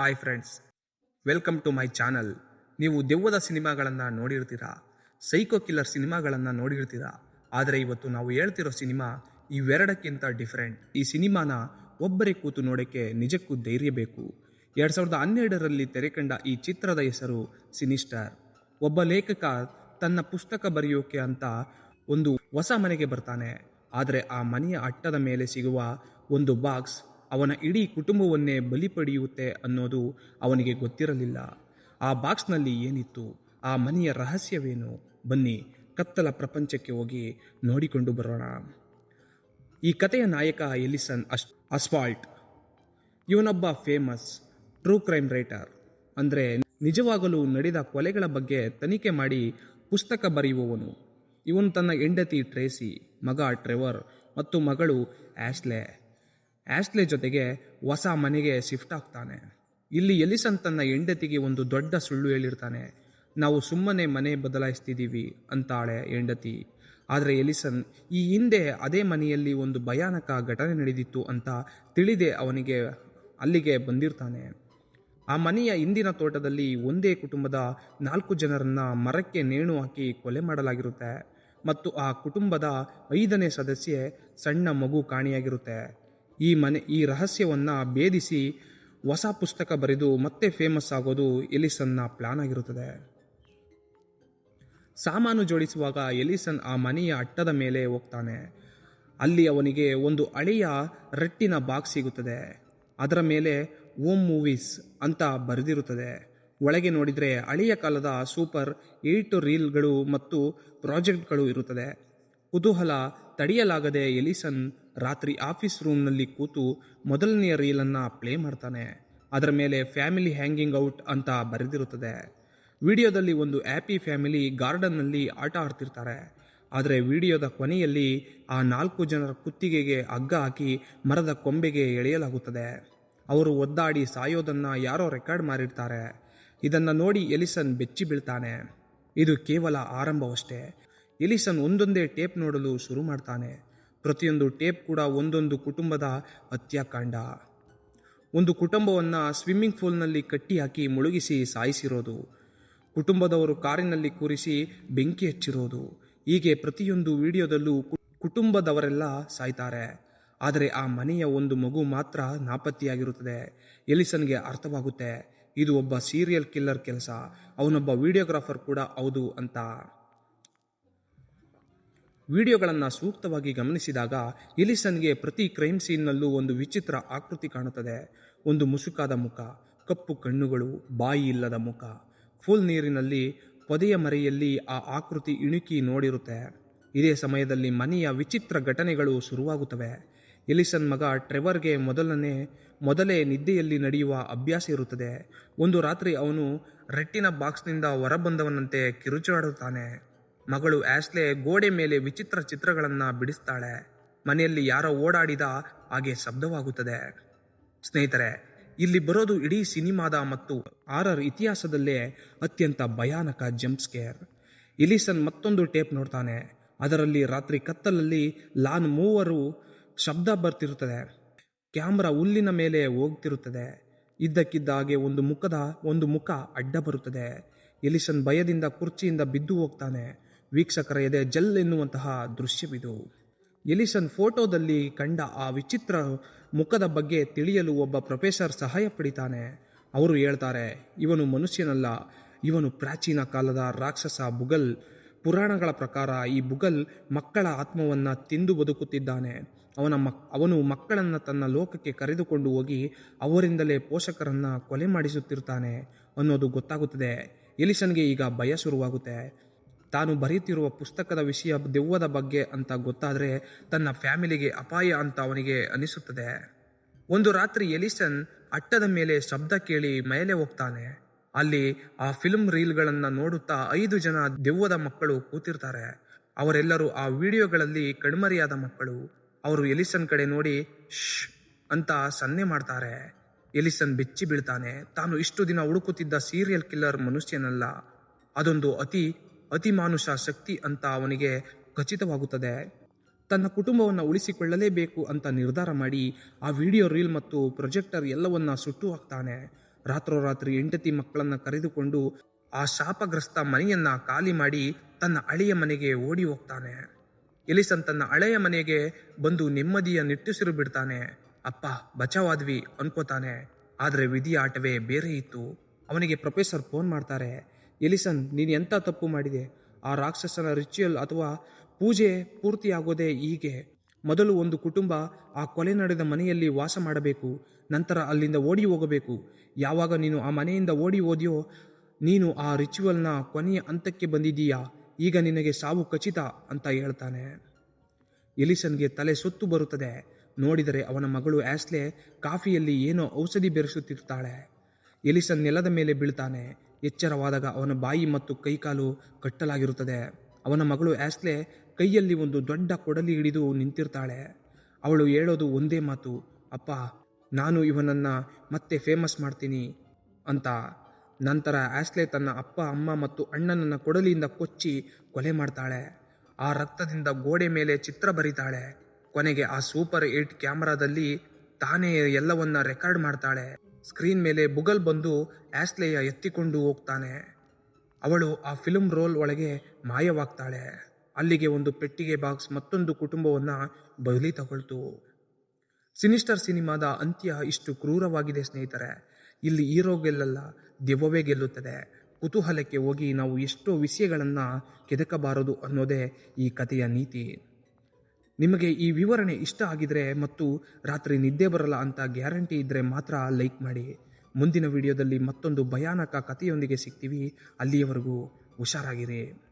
Hi friends welcome to my channel ನೀವು ದೆವ್ವದ ಸಿನಿಮಾಗಳನ್ನು ನೋಡಿರ್ತೀರಾ? ಸೈಕೋ ಕಿಲ್ಲರ್ ಸಿನಿಮಾಗಳನ್ನು ನೋಡಿರ್ತೀರಾ? ಆದರೆ ಇವತ್ತು ನಾವು ಹೇಳ್ತಿರೋ ಸಿನಿಮಾ ಇವೆರಡಕ್ಕಿಂತ ಡಿಫ್ರೆಂಟ್ ಈ ಸಿನಿಮಾನ ಒಬ್ಬರೇ ಕೂತು ನೋಡೋಕ್ಕೆ ನಿಜಕ್ಕೂ ಧೈರ್ಯ ಬೇಕು. ಎರಡು ಸಾವಿರದ ಹನ್ನೆರಡರಲ್ಲಿ ತೆರೆಕಂಡ ಈ ಚಿತ್ರದ ಹೆಸರು ಸಿನಿಸ್ಟರ್ ಒಬ್ಬ ಲೇಖಕ ತನ್ನ ಪುಸ್ತಕ ಬರೆಯೋಕೆ ಅಂತ ಒಂದು ಹೊಸ ಮನೆಗೆ ಬರ್ತಾನೆ. ಆದರೆ ಆ ಮನೆಯ ಅಟ್ಟದ ಮೇಲೆ ಸಿಗುವ ಒಂದು ಬಾಕ್ಸ್ ಅವನ ಇಡೀ ಕುಟುಂಬವನ್ನೇ ಬಲಿ ಪಡೆಯುತ್ತೆ ಅನ್ನೋದು ಅವನಿಗೆ ಗೊತ್ತಿರಲಿಲ್ಲ. ಆ ಬಾಕ್ಸ್ನಲ್ಲಿ ಏನಿತ್ತು? ಆ ಮನೆಯ ರಹಸ್ಯವೇನು? ಬನ್ನಿ, ಕತ್ತಲ ಪ್ರಪಂಚಕ್ಕೆ ಹೋಗಿ ನೋಡಿಕೊಂಡು ಬರೋಣ. ಈ ಕಥೆಯ ನಾಯಕ ಎಲಿಸನ್ ಅಸ್ ಅಸ್ಫಾಲ್ಟ್. ಇವನೊಬ್ಬ ಫೇಮಸ್ ಟ್ರೂ ಕ್ರೈಮ್ ರೈಟರ್. ಅಂದರೆ ನಿಜವಾಗಲೂ ನಡೆದ ಕೊಲೆಗಳ ಬಗ್ಗೆ ತನಿಖೆ ಮಾಡಿ ಪುಸ್ತಕ ಬರೆಯುವವನು. ಇವನು ತನ್ನ ಹೆಂಡತಿ ಟ್ರೇಸಿ, ಮಗ ಟ್ರೆವರ್ ಮತ್ತು ಮಗಳು ಆಶ್ಲೆ. ಆಶ್ಲೆ ಜೊತೆಗೆ ಹೊಸ ಮನೆಗೆ ಶಿಫ್ಟ್ ಆಗ್ತಾನೆ. ಇಲ್ಲಿ ಎಲಿಸನ್ ತನ್ನ ಹೆಂಡತಿಗೆ ಒಂದು ದೊಡ್ಡ ಸುಳ್ಳು ಹೇಳಿರ್ತಾನೆ. ನಾವು ಸುಮ್ಮನೆ ಮನೆ ಬದಲಾಯಿಸ್ತಿದ್ದೀವಿ ಅಂತಾಳೆ ಹೆಂಡತಿ. ಆದರೆ ಎಲಿಸನ್, ಈ ಹಿಂದೆ ಅದೇ ಮನೆಯಲ್ಲಿ ಒಂದು ಭಯಾನಕ ಘಟನೆ ನಡೆದಿತ್ತು ಅಂತ ತಿಳಿದೆ ಅವನಿಗೆ ಅಲ್ಲಿಗೆ ಬಂದಿರ್ತಾನೆ. ಆ ಮನೆಯ ಹಿಂದಿನ ತೋಟದಲ್ಲಿ ಒಂದೇ ಕುಟುಂಬದ ನಾಲ್ಕು ಜನರನ್ನ ಮರಕ್ಕೆ ನೇಣು ಹಾಕಿ ಕೊಲೆ ಮಾಡಲಾಗಿರುತ್ತೆ. ಮತ್ತು ಆ ಕುಟುಂಬದ ಐದನೇ ಸದಸ್ಯೆ ಸಣ್ಣ ಮಗು ಕಾಣಿಯಾಗಿರುತ್ತೆ. ಈ ಮನೆ, ಈ ರಹಸ್ಯವನ್ನು ಭೇದಿಸಿ ಹೊಸ ಪುಸ್ತಕ ಬರೆದು ಮತ್ತೆ ಫೇಮಸ್ ಆಗೋದು ಎಲಿಸನ್ನ ಪ್ಲಾನ್ ಆಗಿರುತ್ತದೆ. ಸಾಮಾನು ಜೋಡಿಸುವಾಗ ಎಲಿಸನ್ ಆ ಮನೆಯ ಅಟ್ಟದ ಮೇಲೆ ಹೋಗ್ತಾನೆ. ಅಲ್ಲಿ ಅವನಿಗೆ ಒಂದು ಹಳೆಯ ರಟ್ಟಿನ ಬಾಕ್ಸ್ ಸಿಗುತ್ತದೆ. ಅದರ ಮೇಲೆ ಓಮ್ ಮೂವೀಸ್ ಅಂತ ಬರೆದಿರುತ್ತದೆ. ಒಳಗೆ ನೋಡಿದರೆ ಹಳೆಯ ಕಾಲದ ಸೂಪರ್ ಏಟು ರೀಲ್ಗಳು ಮತ್ತು ಪ್ರಾಜೆಕ್ಟ್ಗಳು ಇರುತ್ತದೆ. ಕುತೂಹಲ ತಡೆಯಲಾಗದೆ ಎಲಿಸನ್ ರಾತ್ರಿ ಆಫೀಸ್ ರೂಮ್ನಲ್ಲಿ ಕೂತು ಮೊದಲನೆಯ ರೀಲನ್ನು ಪ್ಲೇ ಮಾಡ್ತಾನೆ. ಅದರ ಮೇಲೆ ಫ್ಯಾಮಿಲಿ ಹ್ಯಾಂಗಿಂಗ್ ಔಟ್ ಅಂತ ಬರೆದಿರುತ್ತದೆ. ವಿಡಿಯೋದಲ್ಲಿ ಒಂದು ಹ್ಯಾಪಿ ಫ್ಯಾಮಿಲಿ ಗಾರ್ಡನ್ನಲ್ಲಿ ಆಟ ಆಡ್ತಿರ್ತಾರೆ. ಆದರೆ ವಿಡಿಯೋದ ಕೊನೆಯಲ್ಲಿ ಆ ನಾಲ್ಕು ಜನರ ಕುತ್ತಿಗೆಗೆ ಹಗ್ಗ ಹಾಕಿ ಮರದ ಕೊಂಬೆಗೆ ಎಳೆಯಲಾಗುತ್ತದೆ. ಅವರು ಒದ್ದಾಡಿ ಸಾಯೋದನ್ನು ಯಾರೋ ರೆಕಾರ್ಡ್ ಮಾಡಿರ್ತಾರೆ. ಇದನ್ನು ನೋಡಿ ಎಲಿಸನ್ ಬೆಚ್ಚಿ ಬೀಳ್ತಾನೆ ಇದು ಕೇವಲ ಆರಂಭವಷ್ಟೇ. ಎಲಿಸನ್ ಒಂದೊಂದೇ ಟೇಪ್ ನೋಡಲು ಶುರು ಮಾಡ್ತಾನೆ. ಪ್ರತಿಯೊಂದು ಟೇಪ್ ಕೂಡ ಒಂದೊಂದು ಕುಟುಂಬದ ಹತ್ಯಾಕಾಂಡ. ಒಂದು ಕುಟುಂಬವನ್ನು ಸ್ವಿಮ್ಮಿಂಗ್ ಪೂಲ್ನಲ್ಲಿ ಕಟ್ಟಿ ಹಾಕಿ ಮುಳುಗಿಸಿ ಸಾಯಿಸಿರೋದು. ಕುಟುಂಬದವರು ಕಾರಿನಲ್ಲಿ ಕೂರಿಸಿ ಬೆಂಕಿ ಹಚ್ಚಿರೋದು. ಹೀಗೆ ಪ್ರತಿಯೊಂದು ವಿಡಿಯೋದಲ್ಲೂ ಕುಟುಂಬದವರೆಲ್ಲ ಸಾಯ್ತಾರೆ. ಆದರೆ ಆ ಮನೆಯ ಒಂದು ಮಗು ಮಾತ್ರ ನಾಪತ್ತೆಯಾಗಿರುತ್ತದೆ. ಎಲಿಸನ್ಗೆ ಅರ್ಥವಾಗುತ್ತೆ, ಇದು ಒಬ್ಬ ಸೀರಿಯಲ್ ಕಿಲ್ಲರ್ ಕೆಲಸ, ಅವನೊಬ್ಬ ವಿಡಿಯೋಗ್ರಾಫರ್ ಕೂಡ ಹೌದು ಅಂತ. ವಿಡಿಯೋಗಳನ್ನು ಸೂಕ್ತವಾಗಿ ಗಮನಿಸಿದಾಗ ಎಲಿಸನ್ಗೆ ಪ್ರತಿ ಕ್ರೈಮ್ ಸೀನ್ನಲ್ಲೂ ಒಂದು ವಿಚಿತ್ರ ಆಕೃತಿ ಕಾಣುತ್ತದೆ. ಒಂದು ಮುಸುಕಾದ ಮುಖ, ಕಪ್ಪು ಕಣ್ಣುಗಳು, ಬಾಯಿ ಇಲ್ಲದ ಮುಖ. ಫುಲ್ ನೀರಿನಲ್ಲಿ ಪೊದೆಯ ಮರೆಯಲ್ಲಿ ಆ ಆಕೃತಿ ಇಣುಕಿ ನೋಡಿರುತ್ತೆ. ಇದೇ ಸಮಯದಲ್ಲಿ ಮನೆಯ ವಿಚಿತ್ರ ಘಟನೆಗಳು ಶುರುವಾಗುತ್ತವೆ. ಎಲಿಸನ್ ಮಗ ಟ್ರೆವರ್ಗೆ ಮೊದಲನೇ, ಮೊದಲೇ ನಿದ್ದೆಯಲ್ಲಿ ನಡೆಯುವ ಅಭ್ಯಾಸ ಇರುತ್ತದೆ. ಒಂದು ರಾತ್ರಿ ಅವನು ರೆಟ್ಟಿನ ಬಾಕ್ಸ್ನಿಂದ ಹೊರಬಂದವನಂತೆ ಕಿರುಚಾಡುತ್ತಾನೆ. ಮಗಳು ಆಶ್ಲೆ ಗೋಡೆ ಮೇಲೆ ವಿಚಿತ್ರ ಚಿತ್ರಗಳನ್ನು ಬಿಡಿಸ್ತಾಳೆ. ಮನೆಯಲ್ಲಿ ಯಾರೋ ಓಡಾಡಿದ ಹಾಗೆ ಶಬ್ದವಾಗುತ್ತದೆ. ಸ್ನೇಹಿತರೆ, ಇಲ್ಲಿ ಬರೋದು ಇಡೀ ಸಿನಿಮಾದ ಮತ್ತು ಆರರ್ ಇತಿಹಾಸದಲ್ಲೇ ಅತ್ಯಂತ ಭಯಾನಕ ಜಂಪ್ ಸ್ಕೇರ್ ಇಲಿಸನ್ ಮತ್ತೊಂದು ಟೇಪ್ ನೋಡ್ತಾನೆ. ಅದರಲ್ಲಿ ರಾತ್ರಿ ಕತ್ತಲಲ್ಲಿ ಲಾನ್ ಮೂವರು ಶಬ್ದ ಬರ್ತಿರುತ್ತದೆ. ಕ್ಯಾಮ್ರಾ ಹುಲ್ಲಿನ ಮೇಲೆ ಹೋಗ್ತಿರುತ್ತದೆ. ಇದ್ದಕ್ಕಿದ್ದ ಹಾಗೆ ಒಂದು ಮುಖದ ಒಂದು ಮುಖ ಅಡ್ಡ ಬರುತ್ತದೆ. ಎಲಿಸನ್ ಭಯದಿಂದ ಕುರ್ಚಿಯಿಂದ ಬಿದ್ದು ಹೋಗ್ತಾನೆ. ವೀಕ್ಷಕರ ಎದೆ ಜಲ್ ಎನ್ನುವಂತಹ ದೃಶ್ಯವಿದು. ಎಲಿಸನ್ ಫೋಟೋದಲ್ಲಿ ಕಂಡ ಆ ವಿಚಿತ್ರ ಮುಖದ ಬಗ್ಗೆ ತಿಳಿಯಲು ಒಬ್ಬ ಪ್ರೊಫೆಸರ್ ಸಹಾಯ ಪಡಿತಾನೆ. ಅವರು ಹೇಳ್ತಾರೆ, ಇವನು ಮನುಷ್ಯನಲ್ಲ, ಇವನು ಪ್ರಾಚೀನ ಕಾಲದ ರಾಕ್ಷಸ ಬುಗಲ್. ಪುರಾಣಗಳ ಪ್ರಕಾರ ಈ ಬುಗಲ್ ಮಕ್ಕಳ ಆತ್ಮವನ್ನು ತಿಂದು ಬದುಕುತ್ತಿದ್ದಾನೆ. ಅವನ ಮಕ್, ಅವನು ಮಕ್ಕಳನ್ನು ತನ್ನ ಲೋಕಕ್ಕೆ ಕರೆದುಕೊಂಡು ಹೋಗಿ ಅವರಿಂದಲೇ ಪೋಷಕರನ್ನು ಕೊಲೆ ಮಾಡಿಸುತ್ತಿರ್ತಾನೆ ಅನ್ನೋದು ಗೊತ್ತಾಗುತ್ತದೆ. ಎಲಿಸನ್ಗೆ ಈಗ ಭಯ ಶುರುವಾಗುತ್ತೆ. ತಾನು ಬರೆಯುತ್ತಿರುವ ಪುಸ್ತಕದ ವಿಷಯ ದೆವ್ವದ ಬಗ್ಗೆ ಅಂತ ಗೊತ್ತಾದರೆ ತನ್ನ ಫ್ಯಾಮಿಲಿಗೆ ಅಪಾಯ ಅಂತ ಅವನಿಗೆ ಅನಿಸುತ್ತದೆ. ಒಂದು ರಾತ್ರಿ ಎಲಿಸನ್ ಅಟ್ಟದ ಮೇಲೆ ಶಬ್ದ ಕೇಳಿ ಮೇಲೆ ಹೋಗ್ತಾನೆ. ಅಲ್ಲಿ ಆ ಫಿಲ್ಮ್ ರೀಲ್ಗಳನ್ನು ನೋಡುತ್ತಾ ಐದು ಜನ ದೆವ್ವದ ಮಕ್ಕಳು ಕೂತಿರ್ತಾರೆ. ಅವರೆಲ್ಲರೂ ಆ ವಿಡಿಯೋಗಳಲ್ಲಿ ಕಣ್ಮರೆಯಾದ ಮಕ್ಕಳು. ಅವರು ಎಲಿಸನ್ ಕಡೆ ನೋಡಿ ಶ್ ಅಂತ ಸನ್ನೆ ಮಾಡ್ತಾರೆ. ಎಲಿಸನ್ ಬೆಚ್ಚಿ ಬೀಳ್ತಾನೆ. ತಾನು ಇಷ್ಟು ದಿನ ಹುಡುಕುತ್ತಿದ್ದ ಸೀರಿಯಲ್ ಕಿಲ್ಲರ್ ಮನುಷ್ಯನಲ್ಲ. ಅದೊಂದು ಅತಿ ಅತಿಮಾನುಷ ಶಕ್ತಿ ಅಂತ ಅವನಿಗೆ ಖಚಿತವಾಗುತ್ತದೆ. ತನ್ನ ಕುಟುಂಬವನ್ನು ಉಳಿಸಿಕೊಳ್ಳಲೇಬೇಕು ಅಂತ ನಿರ್ಧಾರ ಮಾಡಿ ಆ ವಿಡಿಯೋ ರೀಲ್ ಮತ್ತು ಪ್ರೊಜೆಕ್ಟರ್ ಎಲ್ಲವನ್ನ ಸುಟ್ಟು ಹಾಕ್ತಾನೆ. ರಾತ್ರೋರಾತ್ರಿ ಹೆಂಡತಿ ಮಕ್ಕಳನ್ನ ಕರೆದುಕೊಂಡು ಆ ಶಾಪಗ್ರಸ್ತ ಮನೆಯನ್ನ ಖಾಲಿ ಮಾಡಿ ತನ್ನ ಅಳೆಯ ಮನೆಗೆ ಓಡಿ ಹೋಗ್ತಾನೆ. ಎಲಿಸನ್ ತನ್ನ ಹಳೆಯ ಮನೆಗೆ ಬಂದು ನೆಮ್ಮದಿಯ ನಿಟ್ಟುಸಿರು ಬಿಡ್ತಾನೆ. ಅಪ್ಪ, ಬಚಾವಾದ್ವಿ ಅನ್ಕೋತಾನೆ. ಆದರೆ ವಿಧಿ ಆಟವೇ ಬೇರೆ ಇತ್ತು. ಅವನಿಗೆ ಪ್ರೊಫೆಸರ್ ಫೋನ್ ಮಾಡ್ತಾರೆ. ಎಲಿಸನ್, ನೀನು ಎಂಥ ತಪ್ಪು ಮಾಡಿದೆ? ಆ ರಾಕ್ಷಸನ ರಿಚುವಲ್ ಅಥವಾ ಪೂಜೆ ಪೂರ್ತಿಯಾಗೋದೇ ಹೀಗೆ. ಮೊದಲು ಒಂದು ಕುಟುಂಬ ಆ ಕೊಲೆ ನಡೆದ ಮನೆಯಲ್ಲಿ ವಾಸ ಮಾಡಬೇಕು, ನಂತರ ಅಲ್ಲಿಂದ ಓಡಿ ಹೋಗಬೇಕು. ಯಾವಾಗ ನೀನು ಆ ಮನೆಯಿಂದ ಓಡಿ ಹೋದ್ಯೋ, ನೀನು ಆ ರಿಚುವಲ್ನ ಕೊನೆಯ ಹಂತಕ್ಕೆ ಬಂದಿದ್ದೀಯಾ? ಈಗ ನಿನಗೆ ಸಾವು ಖಚಿತ ಅಂತ ಹೇಳ್ತಾನೆ. ಎಲಿಸನ್ಗೆ ತಲೆ ಸುತ್ತು ಬರುತ್ತದೆ. ನೋಡಿದರೆ ಅವನ ಮಗಳು ಆಸ್ಲೆ ಕಾಫಿಯಲ್ಲಿ ಏನೋ ಔಷಧಿ ಬೆರೆಸುತ್ತಿರ್ತಾಳೆ. ಎಲಿಸನ್ ನೆಲದ ಮೇಲೆ ಬೀಳ್ತಾನೆ. ಎಚ್ಚರವಾದಾಗ ಅವನ ಬಾಯಿ ಮತ್ತು ಕೈಕಾಲು ಕಟ್ಟಲಾಗಿರುತ್ತದೆ. ಅವನ ಮಗಳು ಆಸ್ಲೆ ಕೈಯಲ್ಲಿ ಒಂದು ದೊಡ್ಡ ಕೊಡಲಿ ಹಿಡಿದು ನಿಂತಿರ್ತಾಳೆ. ಅವಳು ಹೇಳೋದು ಒಂದೇ ಮಾತು, ಅಪ್ಪ, ನಾನು ಇವನನ್ನ ಮತ್ತೆ ಫೇಮಸ್ ಮಾಡ್ತೀನಿ ಅಂತ. ನಂತರ ಆಸ್ಲೆ ತನ್ನ ಅಪ್ಪ, ಅಮ್ಮ ಮತ್ತು ಅಣ್ಣನನ್ನ ಕೊಡಲಿಯಿಂದ ಕೊಚ್ಚಿ ಕೊಲೆ ಮಾಡ್ತಾಳೆ. ಆ ರಕ್ತದಿಂದ ಗೋಡೆ ಮೇಲೆ ಚಿತ್ರ ಬರೀತಾಳೆ. ಕೊನೆಗೆ ಆ ಸೂಪರ್ ಏಟ್ ಕ್ಯಾಮರಾದಲ್ಲಿ ತಾನೇ ಎಲ್ಲವನ್ನ ರೆಕಾರ್ಡ್ ಮಾಡ್ತಾಳೆ. ಸ್ಕ್ರೀನ್ ಮೇಲೆ ಬುಗಲ್ ಬಂದು ಆಸ್ಲೇಯ ಎತ್ತಿಕೊಂಡು ಹೋಗ್ತಾನೆ. ಅವಳು ಆ ಫಿಲ್ಮ್ ರೋಲ್ ಒಳಗೆ ಮಾಯವಾಗ್ತಾಳೆ. ಅಲ್ಲಿಗೆ ಒಂದು ಪೆಟ್ಟಿಗೆ ಬಾಕ್ಸ್ ಮತ್ತೊಂದು ಕುಟುಂಬವನ್ನು ಬಲಿ ತಗೊಳ್ತು. ಸಿನಿಸ್ಟರ್ ಸಿನಿಮಾದ ಅಂತ್ಯ ಇಷ್ಟು ಕ್ರೂರವಾಗಿದೆ ಸ್ನೇಹಿತರೆ. ಇಲ್ಲಿ ಹೀರೋ ಗೆಲ್ಲಲ್ಲ, ದೆವ್ವವೇ ಗೆಲ್ಲುತ್ತದೆ. ಕುತೂಹಲಕ್ಕೆ ಹೋಗಿ ನಾವು ಎಷ್ಟೋ ವಿಷಯಗಳನ್ನು ಕೆದಕಬಾರದು ಅನ್ನೋದೇ ಈ ಕಥೆಯ ನೀತಿ. ನಿಮಗೆ ಈ ವಿವರಣೆ ಇಷ್ಟ ಆಗಿದ್ರೆ ಮತ್ತು ರಾತ್ರಿ ನಿದ್ದೆ ಬರಲ್ಲ ಅಂತ ಗ್ಯಾರಂಟಿ ಇದ್ದರೆ ಮಾತ್ರ ಲೈಕ್ ಮಾಡಿ. ಮುಂದಿನ ವಿಡಿಯೋದಲ್ಲಿ ಮತ್ತೊಂದು ಭಯಾನಕ ಕಥೆಯೊಂದಿಗೆ ಸಿಗ್ತೀವಿ. ಅಲ್ಲಿಯವರೆಗೂ ಹುಷಾರಾಗಿರಿ.